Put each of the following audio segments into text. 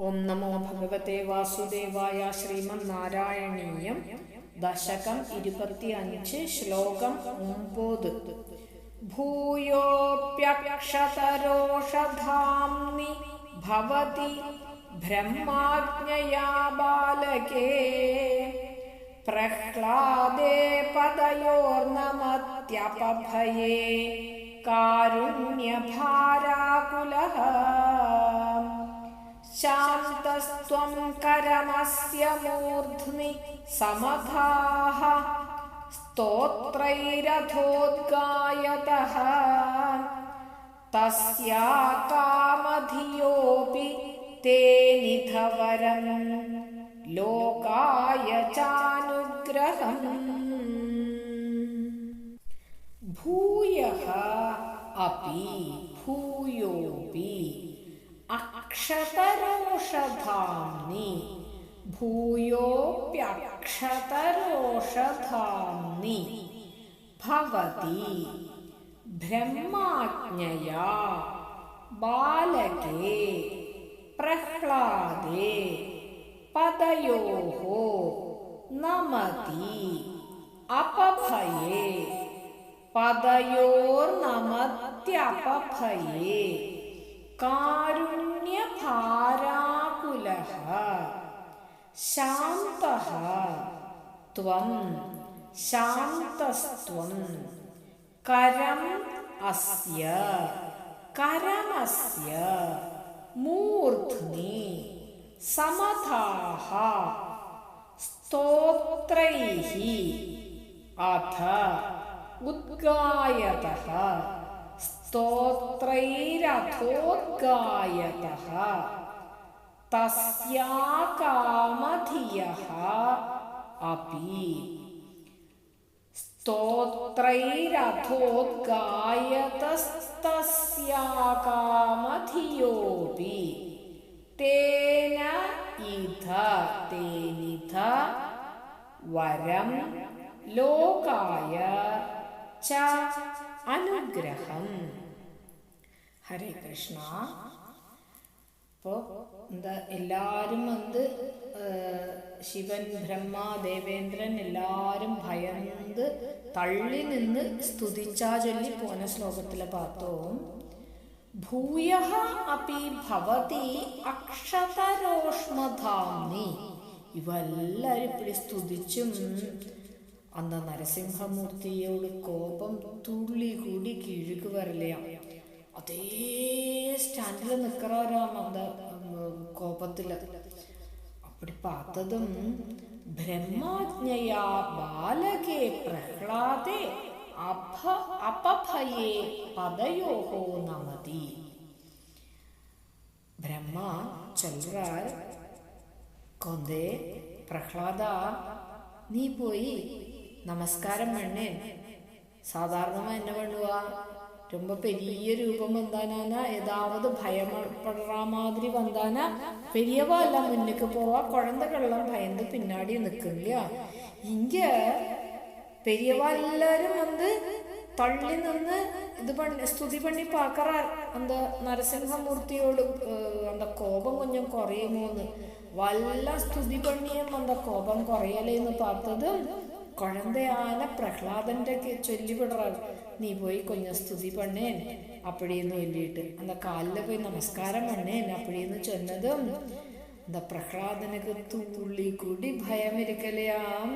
ഓം നമോ ഭഗവത്തെ വാസുദേവായ ശ്രീമന്നാരായണീയം. ദശകം ഇരുപത്തി അഞ്ച് ശ്ലോകം ഒമ്പത്. ഭൂയോപ്യക്ഷതരോഷധാംനി ഭവതി ബ്രഹ്മാജ്ഞയാ ബാലകേ. പ്രഹ്ലാദേ പദയോർനമത്യപഭയേ കാരുണ്യഭാരാകുലഃ. शान्तस्त्वं करमस्य मूर्ध्नि समभाः स्तोत्रैरथोद्गायतः तस्या कामधियोऽपि ते निधवरम् लोकाय चानुग्रहम् भूयः अपि भूयोऽपि അക്ഷതരോഷധാംനി ഭൂയോപ്യക്ഷതരോഷധാംനി ഭവതി ബ്രഹ്മാജ്ഞയാ ബാലകേ പ്രഹ്ലാദേ പദയോ നമതി അപഭയേ പദയോർനമത്യപഭയേ കാരുണ്യഭാരാകുലഃ ശാന്തഃ ത്വം ശാന്തസ്ത്വം കരം അസ്യ കരമസ്യ മൂർധ്നി സമധാः സ്തോത്രൈः അഥ ഉദ്ഗായതः स्तोत्रैरथोद्गायतः तस्या कामधियः अपि स्तोत्रैरथोद्गायतस्तस्या कामधियोऽपि तेन इध तेनिध വരം ലോകായ ച അനുഗ്രഹം ഹരേ കൃഷ്ണ. അപ്പോൾ എന്താ എല്ലാരും വന്ന് ശിവൻ ബ്രഹ്മ ദേവേന്ദ്രൻ എല്ലാരും ഭയന്ന് തള്ളി നിന്ന് സ്തുതിച്ചാ ചൊല്ലി പോന ശ്ലോകത്തിലെ പാത്രവും ഭൂയ അപ്പി ഭവതി അക്ഷതരോഷ്മധാംനി. ഇവെല്ലാവരും ഇപ്പോഴും സ്തുതിച്ചും അന്ന് നരസിംഹമൂർത്തിയോട് കോപം തുള്ളി കൂടി കിഴുകു വരലയാണ് അതേ സ്റ്റാൻഡിൽ നിൽക്കറാരാണ് അത് കോപത്തിൽ അപ്പടി പാത്തതും ബ്രഹ്മാജ്ഞയാ ബാലകെ പ്രഹ്ലാദേ അഭ അപഭയേ പദയോഹോ നമതി. ബ്രഹ്മ ചൊല്ലാർ കൊന്തേ പ്രഹ്ലാദ നീ പോയി നമസ്കാരം പെണ്ണേ. സാധാരണമായി എന്നെ പെണ്ണുവാ ரொம்ப பெரிய ரூபம் வந்தானா ஏதாவது பயப்படற மாதிரி வந்தானா பெரியவா எல்லாம் முன்னுக்கு போவா குழந்தைகள்லாம் பயந்து பின்னாடி நிற்கும் இங்க பெரியவா எல்லாரும் வந்து தள்ளி நின்று இது பண்ணி ஸ்துதி பண்ணி பார்க்குறார் அந்த நரசிம்மூர்த்தியோடு அந்த கோபம் கொஞ்சம் குறையுமோன்னு வல்ல ஸ்துதி பண்ணியும் அந்த கோபம் குறையலேன்னு பார்த்தது குழந்தையான பிரகலாதன்கிட்ட சொல்லி விடுறாரு നീ പോയി കൊഞ്ഞ സ്തുതി പണ്ണേൻ. അപ്പഴിന്ന് ചൊല്ലിയിട്ട് അന്ന കാലിൽ പോയി നമസ്കാരം പണ്ണേൻ. അപ്പഴിന്ന് ചൊന്നതും എന്താ പ്രഹ്ലാദനക്ക് തുള്ളി കൂടി ഭയമിരിക്കലയാം.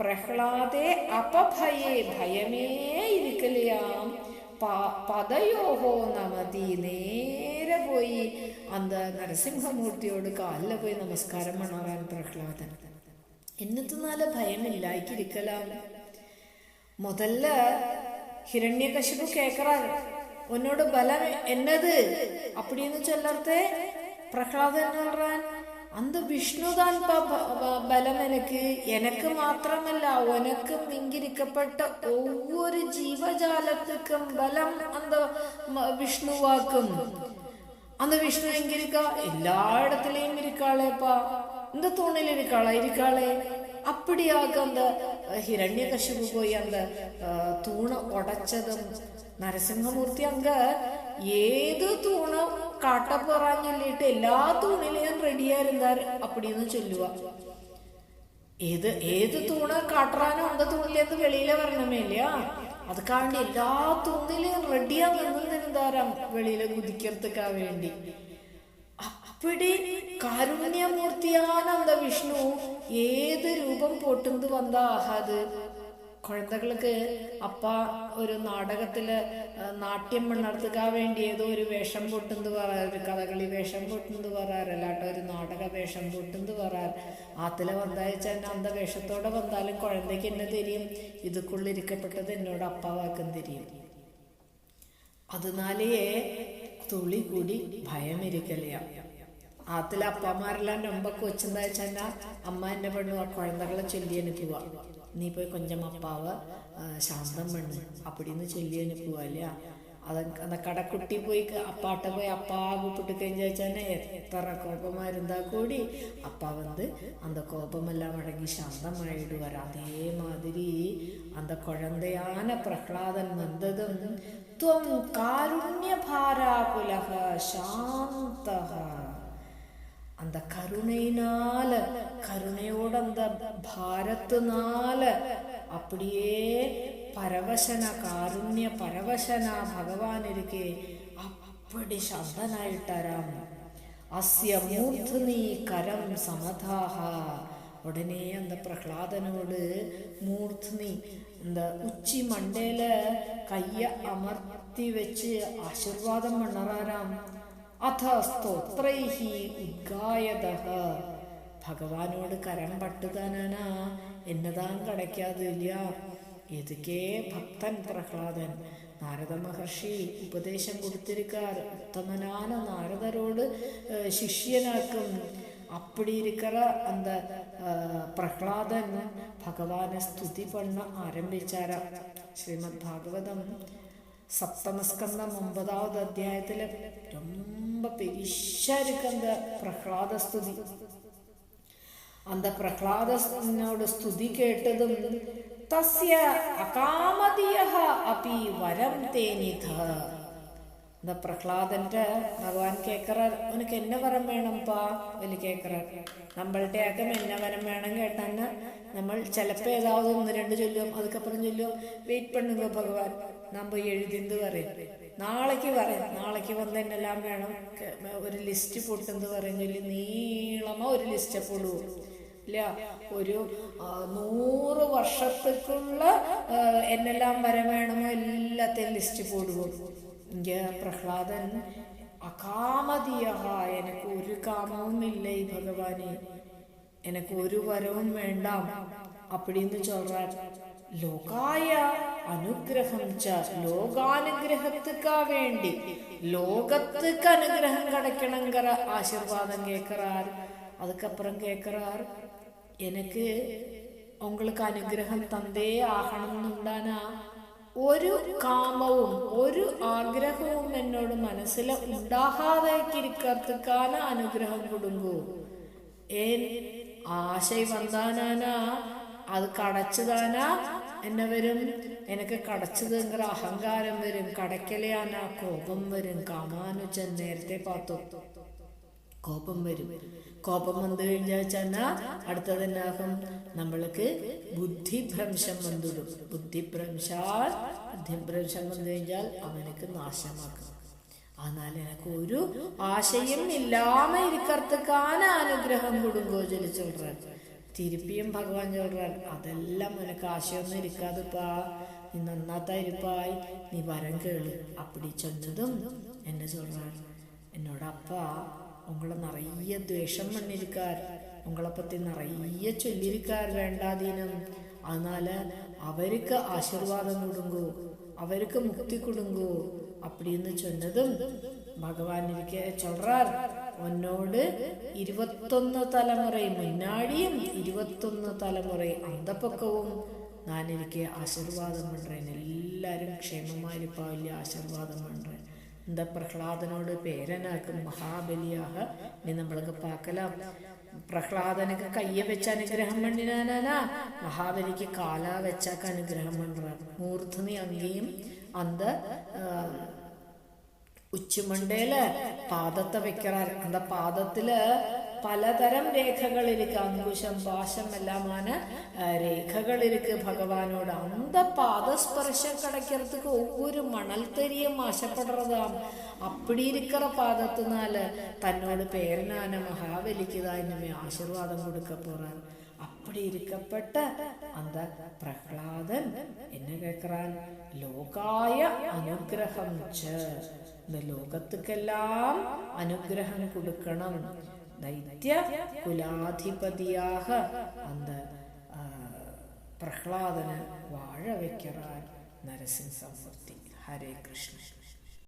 പ്രഹ്ലാദേ അപഭയേ ഭയമേ ഇരിക്കലയാം. പതയോഹോ നമതി നേരെ പോയി. അന്ത നരസിംഹമൂർത്തിയോട് കാലിൽ പോയി നമസ്കാരം പണറാൻ പ്രഹ്ലാദൻ. എന്നിട്ട് നല്ല ഭയമില്ലായിക്കിരിക്കലാം. മുതല്ല ഹിരണ്യകശിപു കേക്കറാണ് ഒന്നോട് ബലം എന്നത്? അപ്പിടിയെന്ന് ചൊല്ലർത്തെ. പ്രഹ്ലാദൻ പറഞ്ഞാൻ അന്ത് വിഷ്ണുതാൻ ബലം എനിക്ക് എനക്ക് മാത്രമല്ല ഒനക്ക് മിങ്കിരിക്കപ്പെട്ട ഒവ്വൊരു ജീവജാലത്തേക്കും ബലം അന്ത് വിഷ്ണുവാക്കും. അന്ന് വിഷ്ണു എങ്കിരിക്ക? എല്ലായിടത്തിലെയും ഇരിക്കാളേപ്പാ. എന്ത് തോണിലിരിക്കാളെ? ഇരിക്കാളെ. അപ്പടിയാക്കന്ത് ഹിരണ്യകശിപു പോയി ಅಂದ തൂണ് ಒಡಚದ നരസിംഹമൂർത്തി അങ്ക ഏത് തൂണ് കാട്ട എല്ലാ തൂണിലെയും റെഡിയായിരുന്നാർ അപ്പടിയെന്ന് ചൊല്ലുക ഏത് ഏത് തൂണ് കാട്ടറാനും ഉണ്ട് തൂണിലേന്ന് വെളിയിലെ വരണമേല അത് കാണി എല്ലാ തൂണിലെയും റെഡിയാ നിന്നിരുന്നാരാം വെളിയിലെ കുതിക്കർത്തക്കാൻ വേണ്ടി. അപ്പടി കാരുണ്യമൂർത്തിയാണ് വിഷ്ണു ഏത് രൂപം പൊട്ടുന്നത് വന്ന ആഹാദ് കുഴന്തകൾക്ക് അപ്പ ഒരു നാടകത്തിൽ നാട്യം നടത്തുക വേണ്ടി ഏതോ ഒരു വേഷം പൊട്ടുന്നത് പറയാറ് കഥകളി വേഷം പൊട്ടുന്നത് പറയാറ് കേട്ടോ ഒരു നാടക വേഷം പൊട്ടുന്നത് പറയാറ്. ആത്തിലെ വന്നായച്ചാൽ അന്ത വേഷത്തോടെ വന്നാലും കുഴന്തയ്ക്ക് എന്നെ തിരിയും ഇതുക്കുള്ളിരിക്കപ്പെട്ടത് എന്നോട് അപ്പാവാക്കും തിരിയും അതിനാലെയേ തുളി കൂടി ഭയമിരിക്കലയാണ് അതിൽ അപ്പാമാരെല്ലാം രൊമ്പ അമ്മ എന്റെ പെണ്ണു കുഴന്തകളെ ചൊല്ലി അനുപ്പുക നീ പോയി കൊഞ്ചം അപ്പാവ് ശാന്തം പെണ്ണ് അപ്പടിന്ന് ചൊല്ലി അനുപ്പുക അല്ല? അത് അന്ന കടക്കുട്ടി പോയി അപ്പാട്ട പോയി അപ്പാ കൂട്ടിട്ട് കഴിഞ്ഞ വെച്ചാൽ എത്ര കോപമായിരുന്നാ കൂടി അപ്പ വന്ന് അന്ത കോപമെല്ലാം അടങ്ങി ശാന്തമായിട്ട് വരാം അതേമാതിരി അന്ത കുഴന്തയാന പ്രഹ്ലാദൻ വന്നതും ത്വം കാരുണ്യ ഭാരാകുലഹ ശാന്തഹ அந்த கருணையினால கருணையோட அந்த பாரத்தினால அப்படியே പരവശന കാരുണ്യ പരവശന ഭഗവാനിരിക്കെ അപ്പടി ശബ്ദനായിട്ടരാം അസ്യ മൂർധനി കരം സമതാഹ ഉടനെ അന്ത പ്രഹ്ലാദനോട് മൂർധനി എന്താ ഉച്ചി മണ്ടേല് കയ്യ അമർത്തി വെച്ച് ആശീർവാദം പണ്ണറാരാം അഥ സ്തോത്രൈഹി ഉദ്ഗായതഃ ഭഗവാനോട് കരം പട്ടുതാനാനാ എന്നതാൻ കടയ്ക്കാതില്ല എതുക്കേ ഭക്തൻ പ്രഹ്ലാദൻ നാരദ മഹർഷി ഉപദേശം കൊടുത്തിരിക്കാർ ഉത്തമനാന നാരദരോട് ഏഹ്, ശിഷ്യനാക്കും அப்படி இருக்கிற அந்த அஹ், பிரகலாதன் பகவானை ஸ்துதி பண்ண ஆரம்பிச்சாரா ஸ்ரீமத் பாகவதம் സപ്തമസ്കന്ധം ഒമ്പതാമത് அத்தியாயத்தில் ரொம்ப பெரிஷா இருக்கு പ്രഹ്ലാദ பிரகலாத സ്തുതി കേട്ടതും തസ്യ അകാമതിയ അപി വരം തേനിധ. എന്താ പ്രഹ്ലാദന്റെ ഭഗവാൻ കേക്കറ ഉനക്ക് എന്നെ വരം വേണംപ്പാ? വലി കേക്കറ നമ്മളുടെ ആക്കം എന്നെ വരം വേണം കേട്ടാന്ന് നമ്മൾ ചിലപ്പോൾ ഏതാവും ഒന്ന് രണ്ട് ചൊല്ലും അതുക്കപ്പുറം ചൊല്ലും. വെയിറ്റ് പണ്ണുക ഭഗവാൻ? നമ്പർ പോയി എഴുതിന്ത് പറയും? നാളേക്ക് പറയും. നാളേക്ക് വന്ന് എന്നെല്ലാം വേണം ഒരു ലിസ്റ്റ് പൊട്ടെന്ന് പറയുന്നില്ല നീളമ ഒരു ലിസ്റ്റ് പൊടൂ. ഇല്ല ഒരു നൂറ് വർഷത്തേക്കുള്ള എന്നെല്ലാം വരെ വേണമോ എല്ലാത്തെയും ലിസ്റ്റ് പൊടുവും. പ്രഹ്ലാദൻ അകാമതിയ. എനക്ക് ഒരു കാമവും ഇല്ല ഈ ഭഗവാനെ. എനക്ക് ഒരു വരവും വേണ്ട. അപ്പടിന്ന് ചോദിച്ചു லோகாய அனுகிரகம் ச லோகானுகிரகத்துக்கா வேண்டி லோகத்துக்கு அனுகிரகம் கிடைக்கணுங்கிற ஆசீர்வாதம் கேட்கிறார் அதுக்கப்புறம் கேட்கிறார் எனக்கு உங்களுக்கு അനുഗ്രഹം തന്നേ ആകണമെന്നുണ്ടാനാ ഒരു കാമവും ഒരു ആഗ്രഹവും എന്നോട് മനസ്സിൽ ഉണ്ടാകാതേക്കിരിക്കത്തുക്കാന അനുഗ്രഹം കൊടുങ്കു ഏൻ ആശ വന്നാനാനാ അത് കടച്ചതാനാ എന്നെ വരും. എനിക്ക് കടച്ചതെങ്കിൽ അഹങ്കാരം വരും. കടക്കലയാന കോപം വരും. കാമാനുജൻ നേരത്തെ പാത്തു കോപം വരും. കോപം വന്നു കഴിഞ്ഞാൽ ചെന്നാ അടുത്തത് എന്നാകും? നമ്മൾക്ക് ബുദ്ധിഭ്രംശം വന്നിടും. ബുദ്ധിഭ്രംശാൽ ബുദ്ധിഭ്രംശം വന്നു കഴിഞ്ഞാൽ അവനക്ക് നാശമാക്കും. എന്നാൽ എനിക്ക് ഒരു ആശയും ഇല്ലാമ ഇരിക്കർത്തക്കാൻ അനുഗ്രഹം കൊടുങ്കോ ചൊല്ലി തിരുപ്പിയും ഭഗവാൻ ചൊല്ലാൻ അതെല്ലാം നിനക്ക് ആശയൊന്നും ഇരിക്കാതിപ്പാ നീ നന്നാത്തായിരിപ്പായി നീ വരം കേളു അപ്പടി ചൊന്നതും എന്നെ ചൊല്ലാൻ എന്നോടപ്പാ உங்களை நிறைய துவேஷம் பண்ணியிருக்கார் உங்களை பற்றி நிறைய சொல்லியிருக்கார் வேண்டாதீனம் அதனால அவருக்கு ஆசீர்வாதம் கொடுங்கோ அவருக்கு முக்தி கொடுங்கோ அப்படின்னு சொன்னதும் பகவான் இருக்க சொல்றார் ഒന്നോട് ഇരുപത്തൊന്ന് തലമുറ മുന്നാടിയും ഇരുപത്തൊന്ന് തലമുറ അന്തപ്പൊക്കവും ഞാൻ എനിക്ക് ആശീർവാദം പണ്ടേ എല്ലാവരും ക്ഷേമമായിരിപ്പാവില്ല ആശീർവാദം പണ്ടേ എന്താ പ്രഹ്ലാദനോട് പേരനാക്കും മഹാബലിയാഹ? ഇനി നമ്മൾക്ക് പാക്കലാം. പ്രഹ്ലാദനക്ക് കയ്യെ വെച്ച അനുഗ്രഹം പണ്ടിനാനാ മഹാബലിക്ക് കാലാ വെച്ചാക്ക അനുഗ്രഹം പണ്ട മൂർധനി അങ്കിയും അന്ത அங்கேயும் அந்த ஆஹ், உச்சிமண்டேல பாதத்தை வைக்கிறார் அந்த பாதத்துல பலதரம் ரேகைகள் இருக்கு அங்குஷம் பாசம் எல்லாமான அஹ், ரேகைகள் இருக்கு பகவானோட அந்த பாதஸ்பர்ஷம் கிடைக்கிறதுக்கு ஒவ்வொரு மணல் தெரியும் ஆசைப்படுறதாம் அப்படி இருக்கிற பாதத்தினால தன்னோட பேரனான மகாபலிக்கு தான் இனிமே ஆசீர்வாதம் கொடுக்க போறார் அப்படி இருக்கப்பட்ட அந்த பிரகலாதன் என்ன கேட்கிறான் லோகாய அனுகிரகம் ഇന്ന് ലോകത്തേക്കെല്ലാം അനുഗ്രഹം കൊടുക്കണം. ദൈത്യ കുലാധിപതിയാക അന്ത പ്രഹ്ലാദന് വാഴ വയ്ക്കറാൻ നരസിംഹ സമ്പത്തി ഹരേ കൃഷ്ണ.